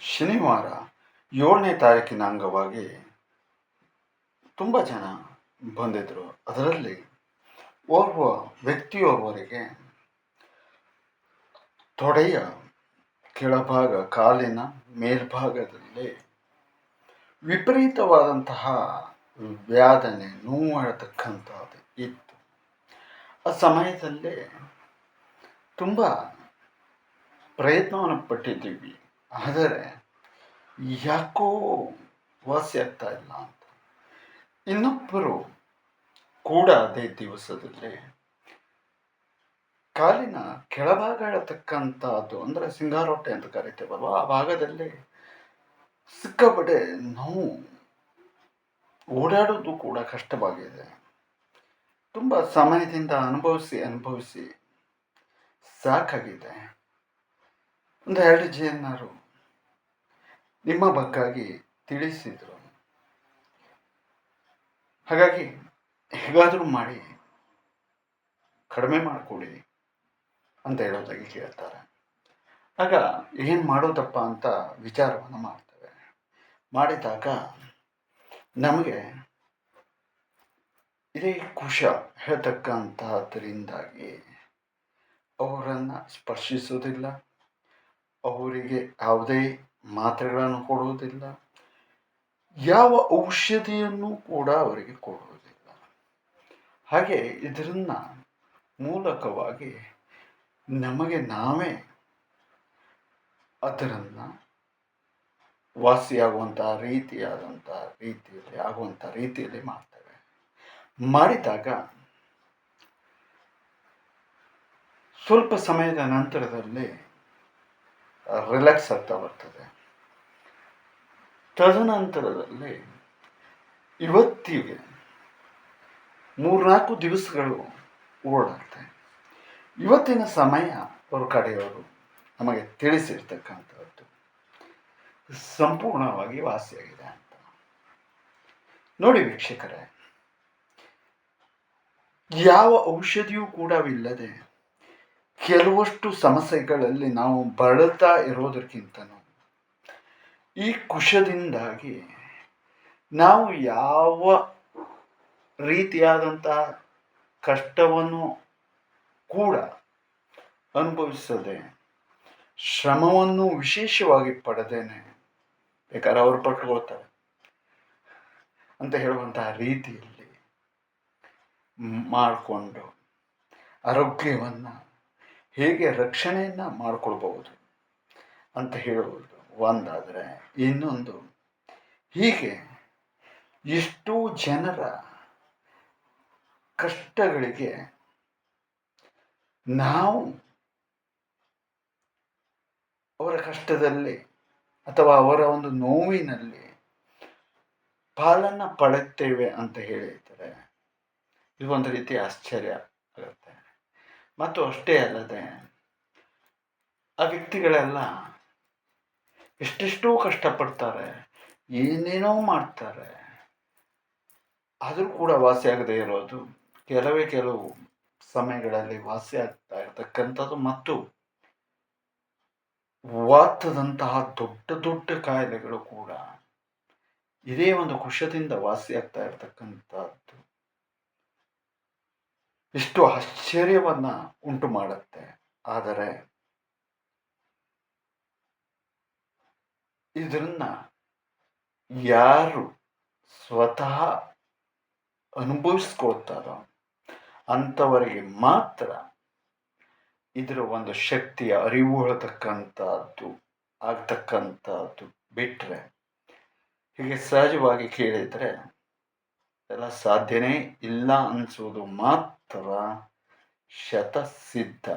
ಶನಿವಾರ ಏಳನೇ ತಾರೀಕಿನ ಅಂಗವಾಗಿ ತುಂಬ ಜನ ಬಂದಿದ್ದರು ಅದರಲ್ಲಿ ಓರ್ವ ವ್ಯಕ್ತಿಯೋರ್ವರಿಗೆ ತೊಡೆಯ ಕೆಳಭಾಗ, ಕಾಲಿನ ಮೇಲ್ಭಾಗದಲ್ಲಿ ವಿಪರೀತವಾದಂತಹ ವ್ಯಾದನೆ ನೋವಾಡತಕ್ಕಂಥದ್ದು ಇತ್ತು. ಆ ಸಮಯದಲ್ಲಿ ತುಂಬ ಪ್ರಯತ್ನವನ್ನು ಪಟ್ಟಿದ್ದೀವಿ. ಆದರೆ ಯಾಕೋ ವಾಸಿ ಆಗ್ತಾ ಇಲ್ಲ ಅಂತ. ಇನ್ನೊಬ್ಬರು ಕೂಡ ಅದೇ ದಿವಸದಲ್ಲಿ ಕಾಲಿನ ಕೆಳಭಾಗ ಅದು ಅಂದರೆ ಸಿಂಗಾರೊಟ್ಟೆ ಅಂತ ಕರಿತೇವಲ್ವ, ಆ ಭಾಗದಲ್ಲಿ ಸಿಕ್ಕಾಪಟ್ಟೆ ನೋವು, ಓಡಾಡೋದು ಕೂಡ ಕಷ್ಟವಾಗಿದೆ. ತುಂಬ ಸಮಯದಿಂದ ಅನುಭವಿಸಿ ಅನುಭವಿಸಿ ಸಾಕಾಗಿದೆ. ಒಂದು ಎರಡು ಜನರು ನಿಮ್ಮ ಬಗ್ಗಾಗಿ ತಿಳಿಸಿದರು. ಹಾಗಾಗಿ ಹೇಗಾದರೂ ಮಾಡಿ, ಕಡಿಮೆ ಮಾಡಿಕೊಡಿ ಅಂತ ಹೇಳೋದಾಗಿ ಕೇಳ್ತಾರೆ. ಆಗ ಏನು ಮಾಡೋದಪ್ಪ ಅಂತ ವಿಚಾರವನ್ನು ಮಾಡ್ತೇವೆ. ಮಾಡಿದಾಗ ನಮಗೆ ಇದೇ ಕುಶ ಹೇಳ್ತಕ್ಕಂತಹದ್ರಿಂದಾಗಿ ಅವರನ್ನು ಸ್ಪರ್ಶಿಸುವುದಿಲ್ಲ. ಅವರಿಗೆ ಯಾವುದೇ ಮಾತ್ರೆಗಳನ್ನು ಕೊಡುವುದಿಲ್ಲ. ಯಾವ ಔಷಧಿಯನ್ನು ಕೂಡ ಅವರಿಗೆ ಕೊಡುವುದಿಲ್ಲ. ಹಾಗೆ ಇದರಿಂದ ಮೂಲಕವಾಗಿ ನಮಗೆ ನಾವೇ ಅದರನ್ನು ವಾಸಿಯಾಗುವಂಥ ರೀತಿಯಾದಂಥ ರೀತಿಯಲ್ಲಿ ಆಗುವಂಥ ರೀತಿಯಲ್ಲಿ ಮಾಡ್ತೇವೆ. ಮಾಡಿದಾಗ ಸ್ವಲ್ಪ ಸಮಯದ ನಂತರದಲ್ಲಿ ರಿಲ್ಯಾಕ್ಸ್ ಆಗ್ತಾ ಬರ್ತದೆ. ತದನಂತರದಲ್ಲಿ ಇವತ್ತಿಗೆ ಮೂರ್ನಾಲ್ಕು ದಿವಸಗಳು ಓಡಾಡ್ತೆ. ಇವತ್ತಿನ ಸಮಯ ಅವ್ರ ಕಡೆಯವರು ನಮಗೆ ತಿಳಿಸಿರ್ತಕ್ಕಂಥದ್ದು. ಸಂಪೂರ್ಣವಾಗಿ ವಾಸಿಯಾಗಿದೆ ಅಂತ. ನೋಡಿ ವೀಕ್ಷಕರೇ, ಯಾವ ಔಷಧಿಯೂ ಕೂಡವಿಲ್ಲದೆ ಕೆಲವಷ್ಟು ಸಮಸ್ಯೆಗಳಲ್ಲಿ ನಾವು ಬಳಲ್ತಾ ಇರೋದಕ್ಕಿಂತನೂ ಈ ಕುಶದಿಂದಾಗಿ ನಾವು ಯಾವ ರೀತಿಯಾದಂತಹ ಕಷ್ಟವನ್ನು ಕೂಡ ಅನುಭವಿಸದೆ ಶ್ರಮವನ್ನು ವಿಶೇಷವಾಗಿ ಪಡೆದೇನೆ ಬೇಕಾದ್ರೆ ಅವರು ಪಟ್ಕೊಳ್ತಾರೆ ಅಂತ ಹೇಳುವಂತಹ ರೀತಿಯಲ್ಲಿ ಮಾಡಿಕೊಂಡು ಆರೋಗ್ಯವನ್ನು ಹೇಗೆ ರಕ್ಷಣೆಯನ್ನು ಮಾಡಿಕೊಳ್ಬಹುದು ಅಂತ ಹೇಳುವುದು ಒಂದಾದರೆ ಇನ್ನೊಂದು, ಹೀಗೆ ಎಷ್ಟೋ ಜನರ ಕಷ್ಟಗಳಿಗೆ ನಾವು ಅವರ ಕಷ್ಟದಲ್ಲಿ ಅಥವಾ ಅವರ ಒಂದು ನೋವಿನಲ್ಲಿ ಪಾಲನ್ನು ಪಡೆಯುತ್ತೇವೆ ಅಂತ ಹೇಳಿದರೆ ಇದು ಒಂದು ರೀತಿ ಆಶ್ಚರ್ಯ ಆಗುತ್ತೆ. ಮತ್ತು ಅಷ್ಟೇ ಅಲ್ಲದೆ ಆ ವ್ಯಕ್ತಿಗಳೆಲ್ಲ ಎಷ್ಟೆಷ್ಟೋ ಕಷ್ಟಪಡ್ತಾರೆ, ಏನೇನೋ ಮಾಡ್ತಾರೆ, ಆದರೂ ಕೂಡ ವಾಸಿಯಾಗದೇ ಇರೋದು. ಕೆಲವೇ ಕೆಲವು ಸಮಯಗಳಲ್ಲಿ ವಾಸಿ ಆಗ್ತಾ ಇರ್ತಕ್ಕಂಥದ್ದು ಮತ್ತು ವಾತದಂತಹ ದೊಡ್ಡ ದೊಡ್ಡ ಕಾಯಿಲೆಗಳು ಕೂಡ ಇದೇ ಒಂದು ಕುಶದಿಂದ ವಾಸಿಯಾಗ್ತಾ ಇರ್ತಕ್ಕಂಥದ್ದು. ಎಷ್ಟು ಆಶ್ಚರ್ಯವನ್ನು ಉಂಟು ಮಾಡುತ್ತೆ. ಆದರೆ ಇದನ್ನ ಯಾರು ಸ್ವತಃ ಅನುಭವಿಸ್ಕೊಳ್ತಾರೋ ಅಂಥವರಿಗೆ ಮಾತ್ರ ಇದರ ಒಂದು ಶಕ್ತಿಯ ಅರಿವು ಹೇಳ್ತಕ್ಕಂಥದ್ದು ಆಗ್ತಕ್ಕಂಥದ್ದು ಬಿಟ್ಟರೆ ಹೀಗೆ ಸಹಜವಾಗಿ ಕೇಳಿದರೆ ಎಲ್ಲ ಸಾಧ್ಯನೇ ಇಲ್ಲ ಅನ್ನಿಸುವುದು ಮಾತ್ರ ಶತಸಿದ್ಧ.